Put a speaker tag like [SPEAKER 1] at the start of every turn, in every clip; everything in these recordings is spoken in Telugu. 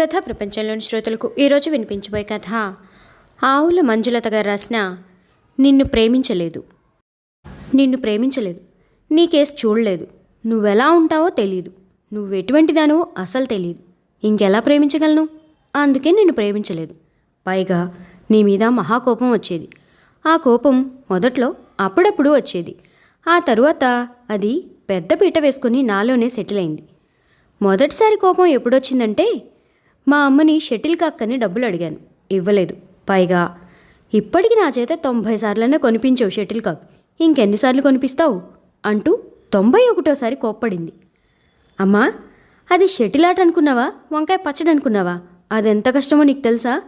[SPEAKER 1] కథ ప్రపంచంలోని శ్రోతలకు ఈరోజు వినిపించబోయే కథ. ఆవుల మంజులత గారు రాసిన నిన్ను ప్రేమించలేదు. నిన్ను ప్రేమించలేదు. నీ కేసు చూడలేదు. నువ్వెలా ఉంటావో తెలియదు నువ్వు ఎటువంటిదానో అసలు తెలియదు ఇంకెలా ప్రేమించగలను? అందుకే నిన్ను ప్రేమించలేదు. పైగా నీ మీద మహాకోపం వచ్చేది. ఆ కోపం మొదట్లో అప్పుడప్పుడు వచ్చేది. ఆ తరువాత అది పెద్ద పీట వేసుకుని నాలోనే సెటిల్ అయింది. మొదటిసారి కోపం ఎప్పుడొచ్చిందంటే మా అమ్మని షటిల్ కాక్కని డబ్బులు అడిగాను. ఇవ్వలేదు. పైగా ఇప్పటికి నా చేత తొంభై సార్లనే కొనిపించవు షటిల్ కాక్. ఇంకెన్నిసార్లు కొనిపిస్తావు? అంటూ తొంభై ఒకటోసారి కోప్పడింది. అమ్మా అది షటిల్ ఆట అనుకున్నావా? వంకాయ పచ్చడి అనుకున్నావా? అదెంత కష్టమో నీకు తెలుసా?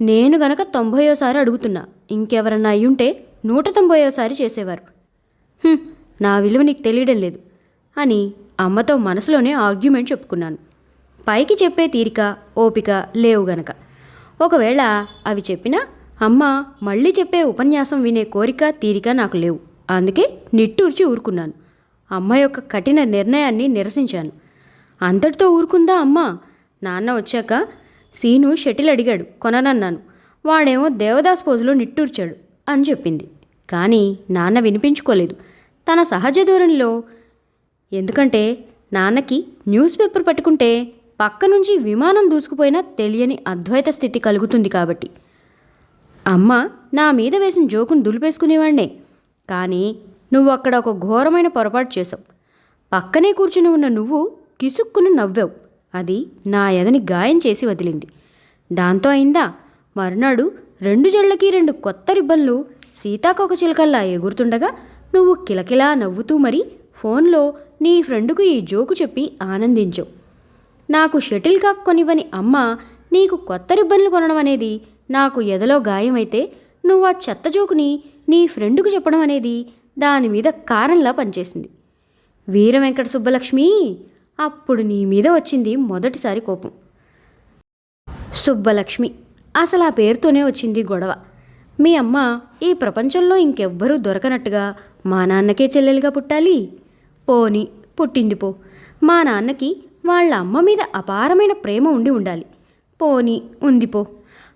[SPEAKER 1] నేను గనక తొంభయోసారి అడుగుతున్నా. ఇంకెవరన్నా అయ్యుంటే నూట తొంభయోసారి చేసేవారు. నా విలువ నీకు తెలియడం లేదు అని అమ్మతో మనసులోనే ఆర్గ్యుమెంట్ చెప్పుకున్నాను. పైకి చెప్పే తీరిక ఓపిక లేవు గనక. ఒకవేళ అవి చెప్పినా అమ్మ మళ్ళీ చెప్పే ఉపన్యాసం వినే కోరిక తీరిక నాకు లేవు. అందుకే నిట్టూర్చి ఊరుకున్నాను. అమ్మ యొక్క కఠిన నిర్ణయాన్ని నిరసించాను. అంతటితో ఊరుకుందా అమ్మ? నాన్న వచ్చాక సీను షటిల్ అడిగాడు కొననన్నాను. వాడేమో దేవదాస్ పోజులో నిట్టూర్చాడు అని చెప్పింది. కానీ నాన్న వినిపించుకోలేదు. తన సహజ ధోరణిలో ఎందుకంటే నాన్నకి న్యూస్ పేపర్ పట్టుకుంటే పక్క నుంచి విమానం దూసుకుపోయినా తెలియని అద్వైత స్థితి కలుగుతుంది కాబట్టి. అమ్మ నా మీద వేసిన జోకును దులిపేసుకునేవాడినే కానీ నువ్వు అక్కడ ఒక ఘోరమైన పొరపాటు చేసావు పక్కనే కూర్చుని ఉన్న నువ్వు కిసుక్కుని నవ్వావు. అది నా ఎదని గాయం చేసి వదిలింది. దాంతో అయిందా? మరునాడు రెండు జళ్ళకి రెండు కొత్త రిబ్బన్లు సీతాకొక చిలకల్లా ఎగురుతుండగా నువ్వు కిలకిలా నవ్వుతూ మరి ఫోన్లో నీ ఫ్రెండుకు ఈ జోకు చెప్పి ఆనందించావు. నాకు షటిల్ కాక్ కొనివ్వని అమ్మ నీకు కొత్త రిబ్బన్లు కొనడం అనేది నాకు ఎదలో గాయమైతే నువ్వు ఆ చెత్త జోకుని నీ ఫ్రెండుకు చెప్పడం అనేది దాని మీద కారంలా పనిచేసింది. వీర వెంకట సుబ్బలక్ష్మి అప్పుడు నీ మీద వచ్చింది మొదటిసారి కోపం. సుబ్బలక్ష్మి అసలు ఆ పేరుతోనే వచ్చింది గొడవ. మీ అమ్మ ఈ ప్రపంచంలో ఇంకెవ్వరూ దొరకనట్టుగా మా నాన్నకే చెల్లెలుగా పుట్టాలి? పోని పుట్టింది పో. మా నాన్నకి వాళ్ళ అమ్మ మీద అపారమైన ప్రేమ ఉండి ఉండాలి. పోని ఉంది పో.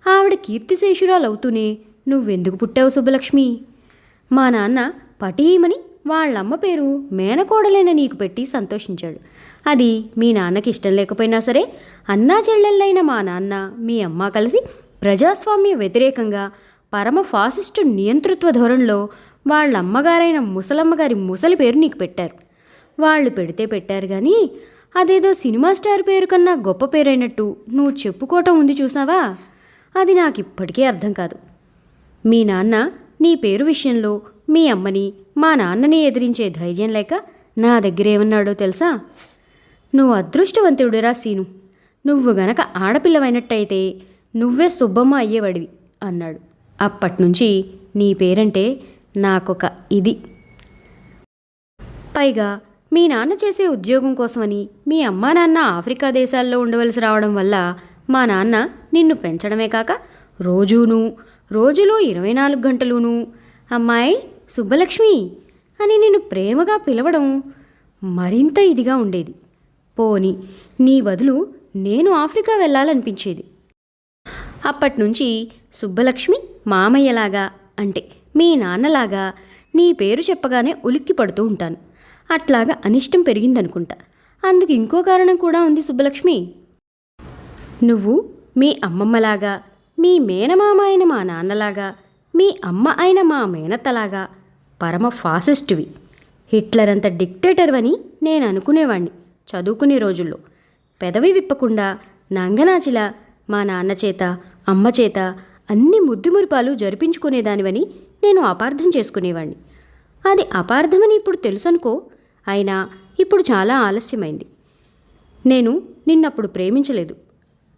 [SPEAKER 1] ఆవిడ కీర్తిశేషురాలు అవుతూనే నువ్వెందుకు పుట్టావు సుబ్బలక్ష్మి? మా నాన్న పటీమని వాళ్ళమ్మ పేరు మేనకోడలైన నీకు పెట్టి సంతోషించాడు. అది మీ నాన్నకి ఇష్టం లేకపోయినా సరే అన్నా చెల్లెళ్ళైన మా నాన్న మీ అమ్మ కలిసి ప్రజాస్వామ్య వ్యతిరేకంగా పరమ ఫాసిస్టు నియంతృత్వ ధోరణిలో వాళ్ళ అమ్మగారైన ముసలమ్మగారి ముసలి పేరు నీకు పెట్టారు. వాళ్ళు పెడితే పెట్టారు కానీ అదేదో సినిమా స్టార్ పేరు కన్నా గొప్ప పేరైనట్టు నువ్వు చెప్పుకోవటం ఉంది చూసావా? అది నాకు ఇప్పటికీ అర్థం కాదు. మీ నాన్న నీ పేరు విషయంలో మీ అమ్మని మా నాన్నని ఎదిరించే ధైర్యం లేక నా దగ్గర ఏమన్నాడో తెలుసా? నువ్వు అదృష్టవంతుడిరా సీను. నువ్వు గనక ఆడపిల్లవైనట్టయితే నువ్వే సుబ్బమ్మ అయ్యేవాడివి అన్నాడు. అప్పట్నుంచి నీ పేరంటే నాకొక ఇది. పైగా మీ నాన్న చేసే ఉద్యోగం కోసమని మీ అమ్మా నాన్న ఆఫ్రికా దేశాల్లో ఉండవలసి రావడం వల్ల మా నాన్న నిన్ను పెంచడమే కాక రోజూను రోజులో ఇరవై నాలుగు గంటలును అమ్మాయి సుబ్బలక్ష్మి అని నిన్ను ప్రేమగా పిలవడం మరింత ఇదిగా ఉండేది. పోని నీ బదులు నేను ఆఫ్రికా వెళ్ళాలనిపించేది. అప్పట్నుంచి సుబ్బలక్ష్మి మామయ్యలాగా అంటే మీ నాన్నలాగా నీ పేరు చెప్పగానే ఉలిక్కి పడుతూ ఉంటాను. అట్లాగా అనిష్టం పెరిగిందనుకుంటా. అందుకు ఇంకో కారణం కూడా ఉంది సుబ్బలక్ష్మి. నువ్వు మీ అమ్మమ్మలాగా మీ మేనమామ అయిన మా నాన్నలాగా మీ అమ్మ అయిన మా మేనత్తలాగా పరమ ఫాసిస్టువి. హిట్లర్ అంత డిక్టేటర్ అని నేను అనుకునేవాణ్ణి చదువుకునే రోజుల్లో. పెదవి విప్పకుండా నంగనాచిలా మా నాన్న చేత అమ్మ చేత అన్ని ముద్దుమురిపాలు జరిపించుకునేదానివని నేను అపార్థం చేసుకునేవాణ్ణి. అది అపార్థమని ఇప్పుడు తెలుసనుకో. అయినా ఇప్పుడు చాలా ఆలస్యమైంది. నేను నిన్నప్పుడు ప్రేమించలేదు.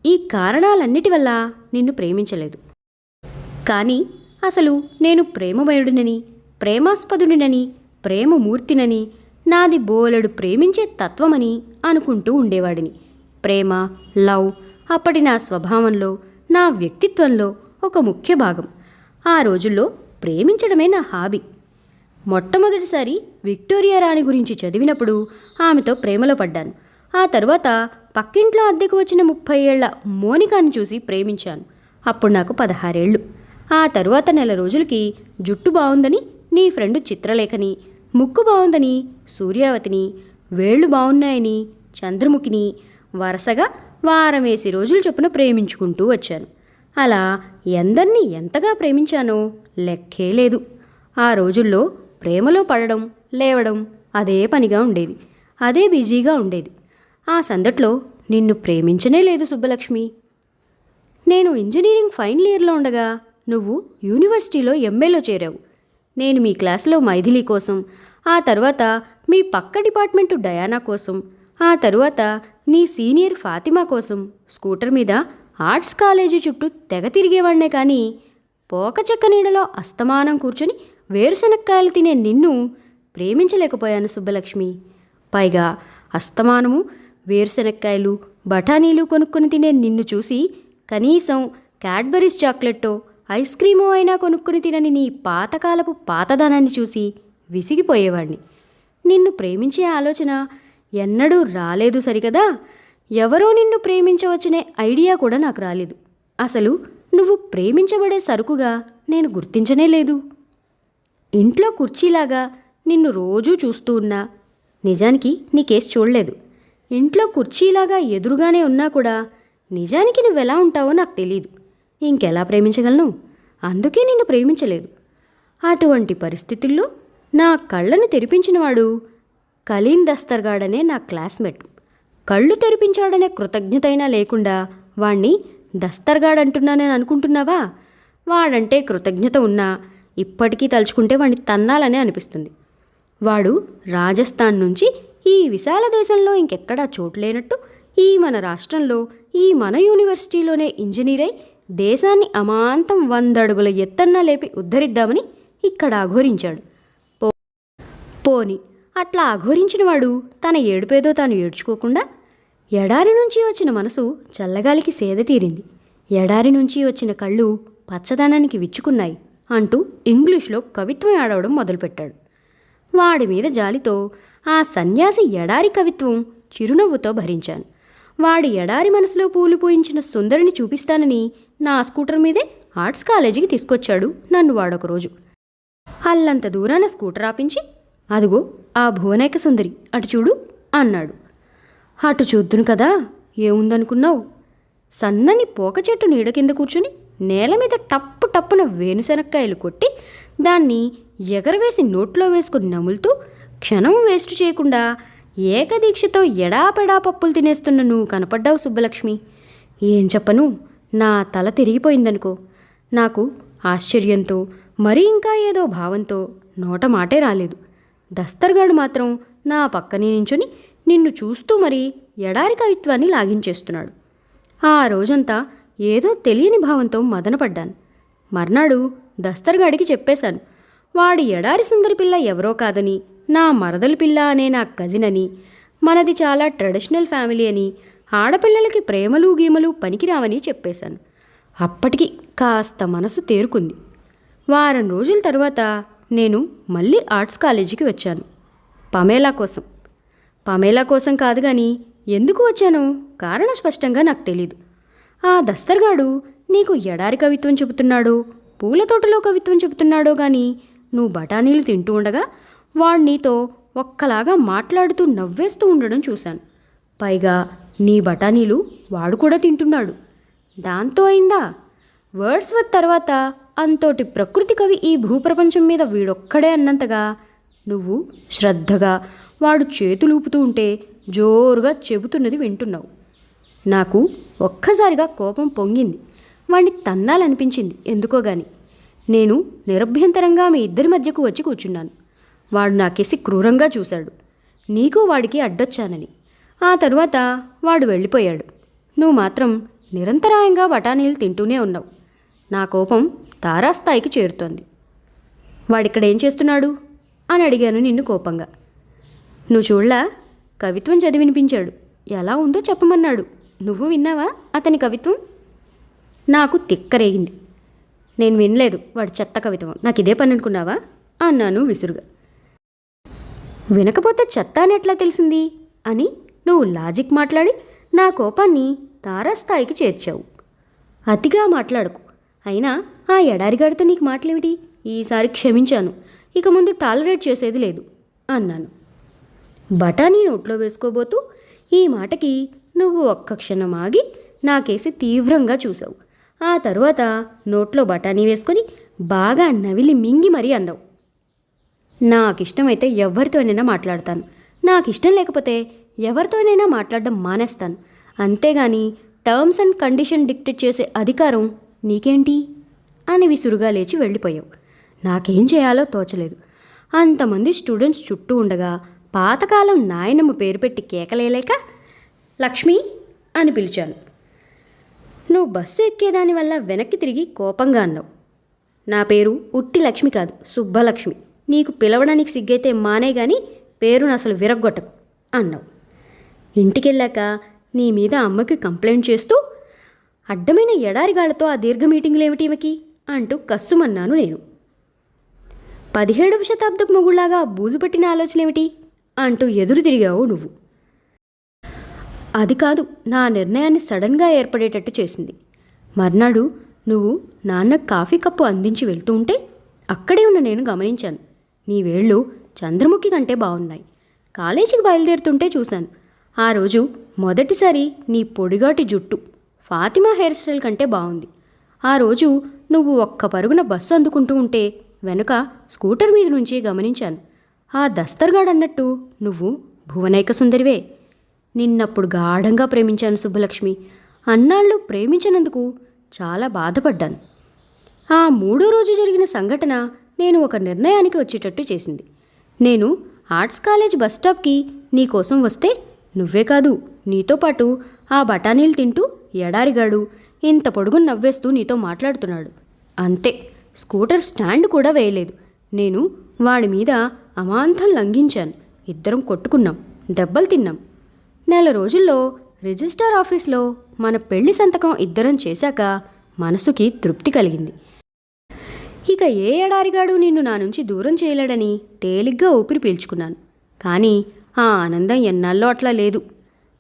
[SPEAKER 1] ఈ కారణాలన్నిటి వల్ల నిన్ను ప్రేమించలేదు. కానీ అసలు నేను ప్రేమమయుడినని ప్రేమాస్పదుడినని ప్రేమమూర్తినని నాది బోలెడు ప్రేమించే తత్వమని అనుకుంటూ ఉండేవాడిని. ప్రేమ లవ్ అప్పటి నా స్వభావంలో నా వ్యక్తిత్వంలో ఒక ముఖ్య భాగం. ఆ రోజుల్లో ప్రేమించడమే నా హాబీ. మొట్టమొదటిసారి విక్టోరియా రాణి గురించి చదివినప్పుడు ఆమెతో ప్రేమలో పడ్డాను. ఆ తర్వాత పక్కింట్లో అద్దెకు వచ్చిన ముప్పై ఏళ్ళ మోనికాని చూసి ప్రేమించాను. అప్పుడు నాకు పదహారేళ్ళు ఆ తరువాత నెల రోజులకి జుట్టు బాగుందని నీ ఫ్రెండు చిత్రలేఖని ముక్కు బాగుందని సూర్యావతిని వేళ్ళు బాగున్నాయని చంద్రముఖిని వరుసగా వారం వేసి రోజులు చొప్పున ప్రేమించుకుంటూ వచ్చాను. అలా ఎందరినీ ఎంతగా ప్రేమించానో లెక్కే లేదు. ఆ రోజుల్లో ప్రేమలో పడడం లేవడం అదే పనిగా ఉండేది. అదే బిజీగా ఉండేది. ఆ సందట్లో నిన్ను ప్రేమించనే లేదు సుబ్బలక్ష్మి. నేను ఇంజనీరింగ్ ఫైనల్ ఇయర్లో ఉండగా నువ్వు యూనివర్సిటీలో ఎంఏలో చేరావు. నేను మీ క్లాస్లో మైథిలి కోసం ఆ తర్వాత మీ పక్క డిపార్ట్మెంటు డయానా కోసం ఆ తరువాత నీ సీనియర్ ఫాతిమా కోసం స్కూటర్ మీద ఆర్ట్స్ కాలేజీ చుట్టూ తెగ తిరిగేవాడినే కానీ పోకచెక్క నీడలో అస్తమానం కూర్చొని వేరుశనక్కాయలు తినే నిన్ను ప్రేమించలేకపోయాను సుబ్బలక్ష్మి. పైగా అస్తమానము వేరుశనక్కాయలు బఠానీలు కొనుక్కొని తినే నిన్ను చూసి కనీసం క్యాడ్బరీస్ చాక్లెట్టో ఐస్ క్రీమో అయినా కొనుక్కొని తినని నీ పాతకాలపు పాతదనాన్ని చూసి విసిగిపోయేవాణ్ణి. నిన్ను ప్రేమించే ఆలోచన ఎన్నడూ రాలేదు సరికదా ఎవరో నిన్ను ప్రేమించవచ్చనే ఐడియా కూడా నాకు రాలేదు. అసలు నువ్వు ప్రేమించబడే సరుకుగా నేను గుర్తించనే లేదు. ఇంట్లో కుర్చీలాగా నిన్ను రోజూ చూస్తూ ఉన్నా. నిజానికి నీ కేసు చూడలేదు. ఇంట్లో కుర్చీలాగా ఎదురుగానే ఉన్నా కూడా నిజానికి నువ్వెలా ఉంటావో నాకు తెలియదు ఇంకెలా ప్రేమించగలను? అందుకే నిన్ను ప్రేమించలేదు. అటువంటి పరిస్థితుల్లో నా కళ్ళను తెరిపించినవాడు కలీన్ దస్తర్గాడనే నా క్లాస్మేట్. కళ్ళు తెరిపించాడనే కృతజ్ఞతైనా లేకుండా వాణ్ణి దస్తర్గాడంటున్నానని అనుకుంటున్నావా? వాడంటే కృతజ్ఞత ఉన్నా ఇప్పటికీ తలుచుకుంటే వాడిని తన్నాలనే అనిపిస్తుంది. వాడు రాజస్థాన్ నుంచి ఈ విశాల దేశంలో ఇంకెక్కడా చోటు లేనట్టు ఈ మన రాష్ట్రంలో ఈ మన యూనివర్సిటీలోనే ఇంజనీర్ అయి దేశాన్ని అమాంతం వందడుగుల ఎత్తన్నా లేపి ఉద్ధరిద్దామని ఇక్కడ అఘోరించాడు. పో పోని అట్లా అఘోరించినవాడు తన ఏడుపేదో తాను ఏడ్చుకోకుండా ఎడారి నుంచి వచ్చిన మనసు చల్లగాలికి సేద తీరింది. ఎడారి నుంచి వచ్చిన కళ్ళు పచ్చదనానికి విచ్చుకున్నాయి. అంటూ ఇంగ్లీష్లో కవిత్వం ఆడవడం మొదలుపెట్టాడు. వాడి మీద జాలితో ఆ సన్యాసి ఎడారి కవిత్వం చిరునవ్వుతో భరించాను. వాడి ఎడారి మనసులో పూలు పూయించిన సుందరిని చూపిస్తానని నా స్కూటర్ మీదే ఆర్ట్స్ కాలేజీకి తీసుకొచ్చాడు నన్ను వాడొక రోజు అల్లంత దూరాన స్కూటర్ ఆపించి అదిగో ఆ భువనేక సుందరి అటు చూడు అన్నాడు. అటు చూద్దును కదా ఏముందనుకున్నావు? సన్నని పోక చెట్టు నీడ కింద కూర్చుని నేల మీద టప్పు టప్పున వేణుశనక్కాయలు కొట్టి దాన్ని ఎగరవేసి నోట్లో వేసుకుని నములుతూ క్షణం వేస్ట్ చేయకుండా ఏకదీక్షతో ఎడాపెడా పప్పులు తినేస్తున్న నువ్వు కనపడ్డావు సుబ్బలక్ష్మి. ఏం చెప్పను? నా తల తిరిగిపోయిందనుకో. నాకు ఆశ్చర్యంతో మరి ఇంకా ఏదో భావంతో నోట మాటే రాలేదు. దస్తర్గాడు మాత్రం నా పక్కనే నించుని నిన్ను చూస్తూ మరీ ఎడారి కవిత్వాన్ని లాగించేస్తున్నాడు. ఆ రోజంతా ఏదో తెలియని భావంతో మదనపడ్డాను. మర్నాడు దస్తర్గాడికి చెప్పేశాను వాడి ఎడారి సుందరి పిల్ల ఎవరో కాదని నా మరదలు పిల్ల అనే నా కజిన్ అని మనది చాలా ట్రెడిషనల్ ఫ్యామిలీ అని ఆడపిల్లలకి ప్రేమలు గీమలు పనికిరావని చెప్పేశాను. అప్పటికి కాస్త మనసు తేరుకుంది. వారం రోజుల తర్వాత నేను మళ్ళీ ఆర్ట్స్ కాలేజీకి వచ్చాను. పమేలా కోసం. పమేలా కోసం కాదు కానీ ఎందుకు వచ్చానో? కారణం స్పష్టంగా నాకు తెలీదు. ఆ దస్తర్గాడు నీకు ఎడారి కవిత్వం చెబుతున్నాడో పూల తోటలో కవిత్వం చెబుతున్నాడో గాని నువ్వు బఠానీలు తింటూ ఉండగా వాడు నీతో ఒక్కలాగా మాట్లాడుతూ నవ్వేస్తూ ఉండడం చూశాను. పైగా నీ బఠానీలు వాడు కూడా తింటున్నాడు. దాంతో అయిందా? వర్డ్స్ వర్త్ తర్వాత అంతోటి ప్రకృతి కవి ఈ భూప్రపంచం మీద వీడొక్కడే అన్నంతగా నువ్వు శ్రద్ధగా వాడు చేతులూపుతూ ఉంటే జోరుగా చెబుతున్నది వింటున్నావు. నాకు ఒక్కసారిగా కోపం పొంగింది. వాణ్ణి తన్నాలనిపించింది. ఎందుకో గాని. నేను నిరభ్యంతరంగా మీ ఇద్దరి మధ్యకు వచ్చి కూర్చున్నాను. వాడు నాకేసి క్రూరంగా చూశాడు. నీకు వాడికి అడ్డొచ్చానని. ఆ తరువాత వాడు వెళ్ళిపోయాడు. నువ్వు మాత్రం నిరంతరాయంగా బఠానీలు తింటూనే ఉన్నావు. నా కోపం తారాస్థాయికి చేరుతోంది. వాడిక్కడ ఏం చేస్తున్నాడు? అని అడిగాను నిన్ను కోపంగా. నువ్వు చూడలా? కవిత్వం చదివినిపించాడు. ఎలా ఉందో చెప్పమన్నాడు. నువ్వు విన్నావా అతని కవిత్వం? నాకు తిక్కరేగింది. నేను వినలేదు వాడి చెత్త కవిత్వం. నాకు ఇదే పని అనుకున్నావా? అన్నాను విసురుగా. వినకపోతే చెత్త అని ఎట్లా తెలిసింది? అని నువ్వు లాజిక్ మాట్లాడి నా కోపాన్ని తారాస్థాయికి చేర్చావు. అతిగా మాట్లాడకు. అయినా ఆ ఎడారిగాడితో నీకు మాటలేమిటి? ఈసారి క్షమించాను. ఇక ముందు టాలరేట్ చేసేది లేదు. అన్నాను. బఠానీ నోట్లో వేసుకోబోతూ ఈ మాటకి నువ్వు ఒక్క క్షణం ఆగి నాకేసి తీవ్రంగా చూసావు. ఆ తరువాత నోట్లో బఠానీ వేసుకొని బాగా నవిలి మింగి మరీ అన్నావు. నాకిష్టమైతే ఎవరితోనైనా మాట్లాడతాను. నాకు ఇష్టం లేకపోతే ఎవరితోనైనా మాట్లాడడం మానేస్తాను. అంతేగాని టర్మ్స్ అండ్ కండిషన్ డిక్టేట్ చేసే అధికారం నీకేంటి? అని విసురుగా లేచి వెళ్ళిపోయావు. నాకేం చేయాలో తోచలేదు. అంతమంది స్టూడెంట్స్ చుట్టూ ఉండగా పాతకాలం నాయనమ్మ పేరు పెట్టి కేకలేలేక లక్ష్మి అని పిలిచాను. నువ్వు బస్సు ఎక్కేదాని వల్ల వెనక్కి తిరిగి కోపంగా అన్నావు. నా పేరు ఉట్టి లక్ష్మి కాదు సుబ్బలక్ష్మి. నీకు పిలవడానికి సిగ్గైతే మానే గాని పేరును అసలు విరగ్గొట్టకు అన్నావు. ఇంటికెళ్ళాక నీ మీద అమ్మకి కంప్లైంట్ చేస్తూ అడ్డమైన ఎడారిగాళ్ళతో ఆ దీర్ఘ మీటింగులు ఏమిటి ఈమెకి? అంటూ కస్సుమన్నాను నేను. పదిహేడవ శతాబ్దపు మొగుళ్ళాగా బూజు పట్టిన ఆలోచన ఏమిటి అంటూ ఎదురు తిరిగావు నువ్వు. అది కాదు నా నిర్ణయాన్ని సడన్గా ఏర్పడేటట్టు చేసింది. మర్నాడు నువ్వు నాన్న కాఫీ కప్పు అందించి వెళ్తూ ఉంటే అక్కడే ఉన్న నేను గమనించాను. నీ వేళ్ళు చంద్రముఖి కంటే బాగున్నాయి కాలేజీకి బయలుదేరుతుంటే చూశాను. ఆ రోజు మొదటిసారి నీ పొడిగాటి జుట్టు ఫాతిమా హెయిర్ స్టైల్ కంటే బాగుంది ఆ రోజు నువ్వు ఒక్క పరుగున బస్సు అందుకుంటూ ఉంటే వెనుక స్కూటర్ మీద నుంచి గమనించాను. ఆ దస్తర్గాడన్నట్టు నువ్వు భువనైక సుందరివే. నిన్నప్పుడు గాఢంగా ప్రేమించాను సుబ్బలక్ష్మి. అన్నాళ్ళు ప్రేమించినందుకు చాలా బాధపడ్డాను. ఆ మూడో రోజు జరిగిన సంఘటన నేను ఒక నిర్ణయానికి వచ్చేటట్టు చేసింది. నేను ఆర్ట్స్ కాలేజ్ బస్ స్టాప్కి నీ కోసం వస్తే నువ్వే కాదు నీతో పాటు ఆ బఠానీలు తింటూ ఎడారిగాడు ఇంత పొడుగు నవ్వేస్తూ నీతో మాట్లాడుతున్నాడు. అంతే స్కూటర్ స్టాండ్ కూడా వేయలేదు. నేను వాడి మీద అమాంతం లంఘించాను. ఇద్దరం కొట్టుకున్నాం దెబ్బలు తిన్నాం. నెల రోజుల్లో రిజిస్టర్ ఆఫీస్లో మన పెళ్ళి సంతకం ఇద్దరం చేశాక మనసుకి తృప్తి కలిగింది. ఇక ఏ ఎడారిగాడు నిన్ను నా నుంచి దూరం చేయలేడని తేలిగ్గా ఊపిరి పీల్చుకున్నాను. కానీ ఆ ఆనందం ఎన్నాళ్ళో అట్లా లేదు.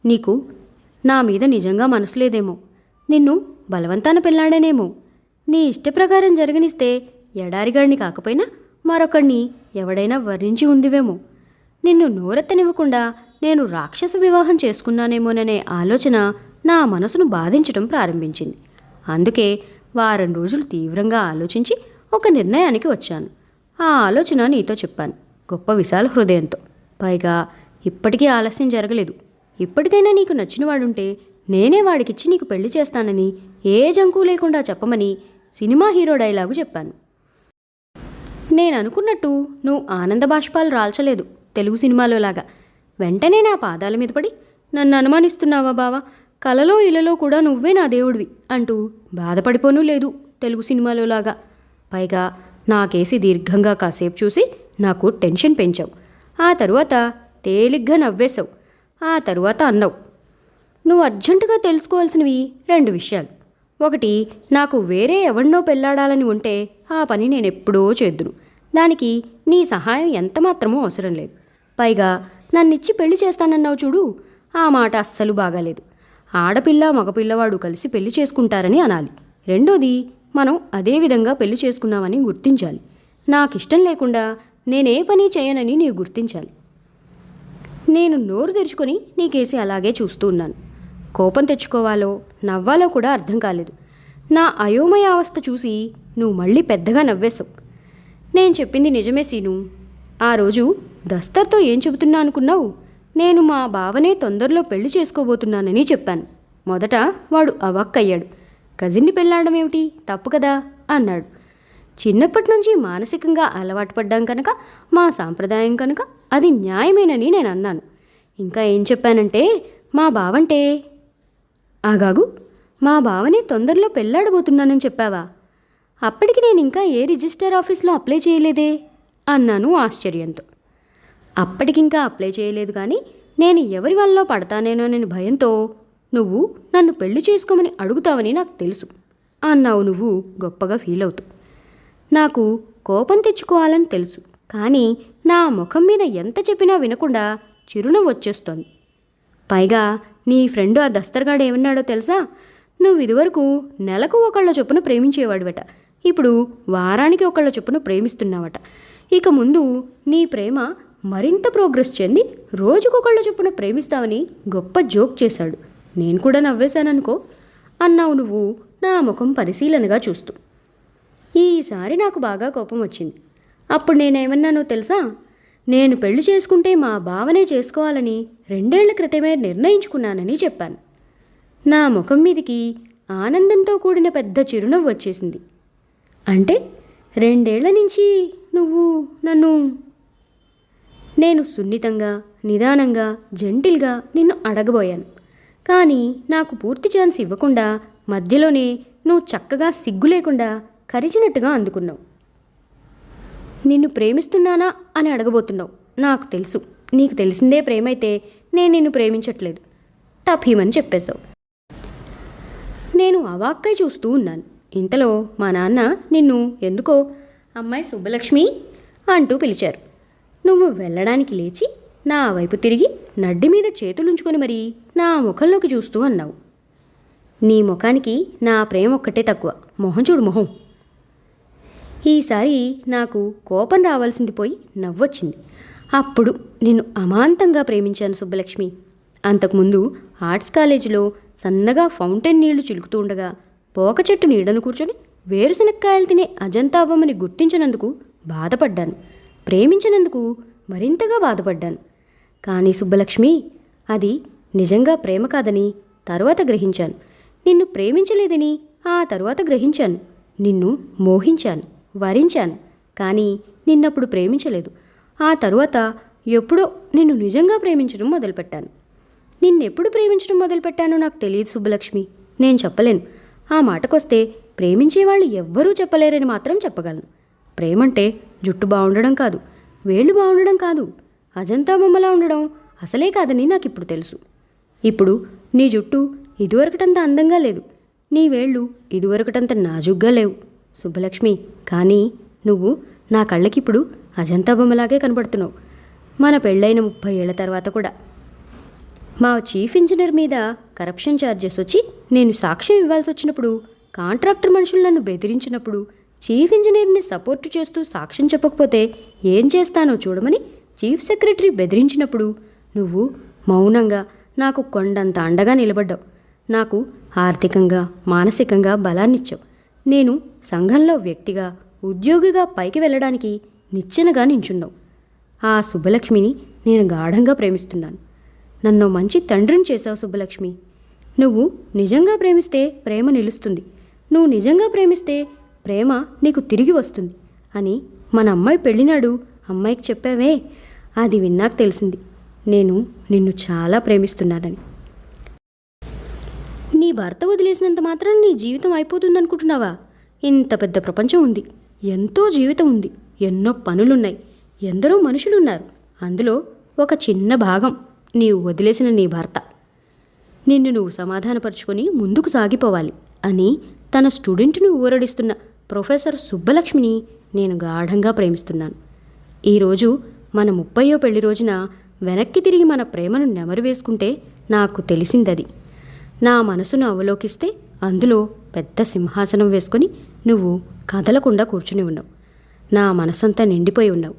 [SPEAKER 1] నీకు నా మీద నిజంగా మనసు లేదేమో. నిన్ను బలవంతాన పెళ్ళాడనేమో. నీ ఇష్టప్రకారం జరగనిస్తే ఎడారిగాడిని కాకపోయినా మరొకడిని ఎవడైనా వర్ణించి ఉందివేమో. నిన్ను నోరెత్తనివ్వకుండా నేను రాక్షస వివాహం చేసుకున్నానేమోననే ఆలోచన నా మనసును బాధించడం ప్రారంభించింది. అందుకే వారం రోజులు తీవ్రంగా ఆలోచించి ఒక నిర్ణయానికి వచ్చాను. ఆ ఆలోచన నీతో చెప్పాను గొప్ప విశాల హృదయంతో. పైగా ఇప్పటికీ ఆలస్యం జరగలేదు. ఇప్పటికైనా నీకు నచ్చిన వాడుంటే నేనే వాడికిచ్చి నీకు పెళ్ళి చేస్తానని ఏ జంకు లేకుండా చెప్పమని సినిమా హీరో డైలాగు చెప్పాను. నేను అనుకున్నట్టు నువ్వు ఆనంద బాష్పాలు రాల్చలేదు తెలుగు సినిమాలో లాగా వెంటనే నా పాదాల మీద పడి నన్ను అనుమానిస్తున్నావా బావా? కలలో ఇలలో కూడా నువ్వే నా దేవుడివి అంటూ బాధపడిపోనూ లేదు తెలుగు సినిమాలో లాగా పైగా నాకేసి దీర్ఘంగా కాసేపు చూసి నాకు టెన్షన్ పెంచావు. ఆ తరువాత తేలిగ్గా నవ్వేశావు. ఆ తరువాత అన్నావు నువ్వు అర్జెంటుగా తెలుసుకోవాల్సినవి రెండు విషయాలు. ఒకటి నాకు వేరే ఎవరినో పెళ్ళాడాలని ఉంటే ఆ పని నేను ఎప్పుడో చేద్దును. దానికి నీ సహాయం ఎంత మాత్రమో అవసరం లేదు. పైగా నన్నిచ్చి పెళ్ళి చేస్తానన్నావు చూడు ఆ మాట అస్సలు బాగాలేదు. ఆడపిల్ల మగపిల్లవాడు కలిసి పెళ్ళి చేసుకుంటారని అనాలి. రెండోది మనం అదే విధంగా పెళ్ళి చేసుకున్నామని గుర్తించాలి. నాకిష్టం లేకుండా నేనే పని చేయనని నీవు గుర్తించాలి. నేను నోరు తెరుచుకొని నీకేసి అలాగే చూస్తూ ఉన్నాను. కోపం తెచ్చుకోవాలో నవ్వాలో కూడా అర్థం కాలేదు. నా అయోమయ అవస్థ చూసి నువ్వు మళ్ళీ పెద్దగా నవ్వేశావు. నేను చెప్పింది నిజమే సీను. ఆ రోజు దస్తర్తో ఏం చెబుతున్నా అనుకున్నావు? నేను మా బావనే తొందరలో పెళ్ళి చేసుకోబోతున్నానని చెప్పాను. మొదట వాడు అవాక్కయ్యాడు. కజిన్ని పెళ్ళాడడం ఏమిటి తప్పు కదా? అన్నాడు. చిన్నప్పటి నుంచి మానసికంగా అలవాటు పడ్డాం కనుక మా సాంప్రదాయం కనుక అది న్యాయమేనని నేను అన్నాను. ఇంకా ఏం చెప్పానంటే మా బావంటే? ఆగాగు మా బావని తొందరలో పెళ్ళాడబోతున్నానని చెప్పావా? అప్పటికి నేను ఇంకా ఏ రిజిస్టర్ ఆఫీస్లో అప్లై చేయలేదే? అన్నాను ఆశ్చర్యంతో. అప్పటికింకా అప్లై చేయలేదు కానీ నేను ఎవరి వల్ల పడతానేనోనని భయంతో నువ్వు నన్ను పెళ్ళి చేసుకోమని అడుగుతావని నాకు తెలుసు. అన్నావు నువ్వు గొప్పగా ఫీల్ అవుతూ. నాకు కోపం తెచ్చుకోవాలని తెలుసు కానీ నా ముఖం మీద ఎంత చెప్పినా వినకుండా చిరునవ్వు వచ్చేస్తోంది. పైగా నీ ఫ్రెండ్ ఆ దస్తర్గాడు ఏమన్నాడో తెలుసా? నువ్వు ఇదివరకు నెలకు ఒకళ్ళ చొప్పున ప్రేమించేవాడివట ఇప్పుడు వారానికి ఒకళ్ళ చొప్పున ప్రేమిస్తున్నావట. ఇక ముందు నీ ప్రేమ మరింత ప్రోగ్రెస్ చెంది రోజుకొకళ్ళ చొప్పున ప్రేమిస్తావని గొప్ప జోక్ చేశాడు. నేను కూడా నవ్వేశాననుకో. అన్నావు నువ్వు నా ముఖం పరిశీలనగా చూస్తూ. ఈసారి నాకు బాగా కోపం వచ్చింది. అప్పుడు నేనేమన్నానో తెలుసా? నేను పెళ్ళి చేసుకుంటే మా బావనే చేసుకోవాలని రెండేళ్ళ క్రితమే నిర్ణయించుకున్నానని చెప్పాను. నా ముఖం మీదికి ఆనందంతో కూడిన పెద్ద చిరునవ్వు వచ్చేసింది. అంటే రెండేళ్ళ నుంచి నువ్వు నన్ను నేను సున్నితంగా నిదానంగా జంటిల్గా నిన్ను అడగబోయాను. కానీ నాకు పూర్తి ఛాన్స్ ఇవ్వకుండా మధ్యలోనే నువ్వు చక్కగా సిగ్గు లేకుండా కరిచినట్టుగా అందుకున్నావు. నిన్ను ప్రేమిస్తున్నానా అని అడగబోతున్నావు. నాకు తెలుసు. నీకు తెలిసిందే ప్రేమైతే నేను నిన్ను ప్రేమించట్లేదు. టఫీమని చెప్పేశావు. నేను అవాక్కై చూస్తూ ఉన్నాను. ఇంతలో మా నాన్న నిన్ను ఎందుకో అమ్మాయి సుబ్బలక్ష్మి అంటూ పిలిచారు. నువ్వు వెళ్ళడానికి లేచి నా వైపు తిరిగి నడ్డి మీద చేతులుంచుకొని మరీ నా ముఖంలోకి చూస్తూ అన్నావు. నీ ముఖానికి నా ప్రేమ ఒక్కటే తక్కువ. మొహం చూడు మొహం. ఈసారి నాకు కోపం రావాల్సింది పోయి నవ్వొచ్చింది. అప్పుడు నిన్ను అమాంతంగా ప్రేమించాను సుబ్బలక్ష్మి. అంతకుముందు ఆర్ట్స్ కాలేజీలో సన్నగా ఫౌంటైన్ నీళ్ళు చిలుకుతూ ఉండగా పోక చెట్టు నీడను కూర్చొని వేరుశనక్కాయలు తినే అజంతాబొమ్మని గుర్తించినందుకు బాధపడ్డాను. ప్రేమించినందుకు మరింతగా బాధపడ్డాను. కానీ సుబ్బలక్ష్మి అది నిజంగా ప్రేమ కాదని తరువాత గ్రహించాను. నిన్ను ప్రేమించలేదని ఆ తరువాత గ్రహించాను. నిన్ను మోహించాను వరించాను కానీ నిన్నప్పుడు ప్రేమించలేదు. ఆ తరువాత ఎప్పుడో నిన్ను నిజంగా ప్రేమించడం మొదలుపెట్టాను. నిన్నెప్పుడు ప్రేమించడం మొదలుపెట్టానో నాకు తెలియదు సుబ్బలక్ష్మి. నేను చెప్పలేను. ఆ మాటకొస్తే ప్రేమించేవాళ్ళు ఎవ్వరూ చెప్పలేరని మాత్రం చెప్పగలను. ప్రేమంటే జుట్టు బాగుండడం కాదు వేళ్ళు బాగుండడం కాదు. అజంతా బొమ్మలా ఉండడం అసలే కాదని నాకు ఇప్పుడు తెలుసు. ఇప్పుడు నీ జుట్టు ఇదివరకటంత అందంగా లేదు. నీ వేళ్ళు ఇదివరకటంత నాజుగ్గా లేవు. సుబ్బలక్ష్మి కానీ నువ్వు నా కళ్ళకిప్పుడు అజంతా బొమ్మలాగే కనబడుతున్నావు మన పెళ్ళైన ముప్పై ఏళ్ళ తర్వాత కూడా. మా చీఫ్ ఇంజనీర్ మీద కరప్షన్ ఛార్జెస్ వచ్చి నేను సాక్ష్యం ఇవ్వాల్సి వచ్చినప్పుడు కాంట్రాక్టర్ మనుషులు నన్ను బెదిరించినప్పుడు చీఫ్ ఇంజనీర్ని సపోర్టు చేస్తూ సాక్ష్యం చెప్పకపోతే ఏం చేస్తానో చూడమని చీఫ్ సెక్రటరీ బెదిరించినప్పుడు నువ్వు మౌనంగా నాకు కొండంత అండగా నిలబడ్డావు. నాకు ఆర్థికంగా మానసికంగా బలాన్నిచ్చావు. నేను సంఘంలో వ్యక్తిగా ఉద్యోగిగా పైకి వెళ్ళడానికి నిచ్చెనగా నించున్నావు. ఆ సుబ్బలక్ష్మిని నేను గాఢంగా ప్రేమిస్తున్నాను. నన్ను మంచి తండ్రిని చేశావు సుబ్బలక్ష్మి. నువ్వు నిజంగా ప్రేమిస్తే ప్రేమ నిలుస్తుంది. నువ్వు నిజంగా ప్రేమిస్తే ప్రేమ నీకు తిరిగి వస్తుంది అని మన అమ్మాయి పెళ్ళినాడు. అమ్మాయికి చెప్పావే. అది విన్నాక తెలిసింది. నేను నిన్ను చాలా ప్రేమిస్తున్నానని. నీ భర్త వదిలేసినంత మాత్రం నీ జీవితం అయిపోతుందనుకుంటున్నావా? ఇంత పెద్ద ప్రపంచం ఉంది. ఎంతో జీవితం ఉంది. ఎన్నో పనులున్నాయి. ఎందరో మనుషులున్నారు. అందులో ఒక చిన్న భాగం నీవు వదిలేసిన నీ భర్త. నిన్ను నువ్వు సమాధానపరుచుకొని ముందుకు సాగిపోవాలి అని తన స్టూడెంట్ను ఊరడిస్తున్న ప్రొఫెసర్ సుబ్బలక్ష్మిని నేను గాఢంగా ప్రేమిస్తున్నాను. ఈరోజు మన ముప్పయో పెళ్ళి రోజున వెనక్కి తిరిగి మన ప్రేమను నెమరు వేసుకుంటే నాకు తెలిసిందది. నా మనసును అవలోకిస్తే అందులో పెద్ద సింహాసనం వేసుకొని నువ్వు కదలకుండా కూర్చుని ఉన్నావు. నా మనసంతా నిండిపోయి ఉన్నావు.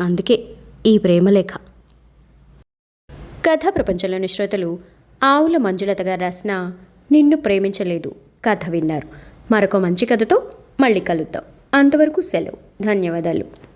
[SPEAKER 1] అందుకే ఈ ప్రేమలేఖ. కథ ప్రపంచంలోని శ్రోతలు ఆవుల మంజులతగా రాసిన నిన్ను ప్రేమించలేదు కథ విన్నారు. మరొక మంచి కథతో మళ్ళీ కలుద్దాం. అంతవరకు సెలవు. ధన్యవాదాలు.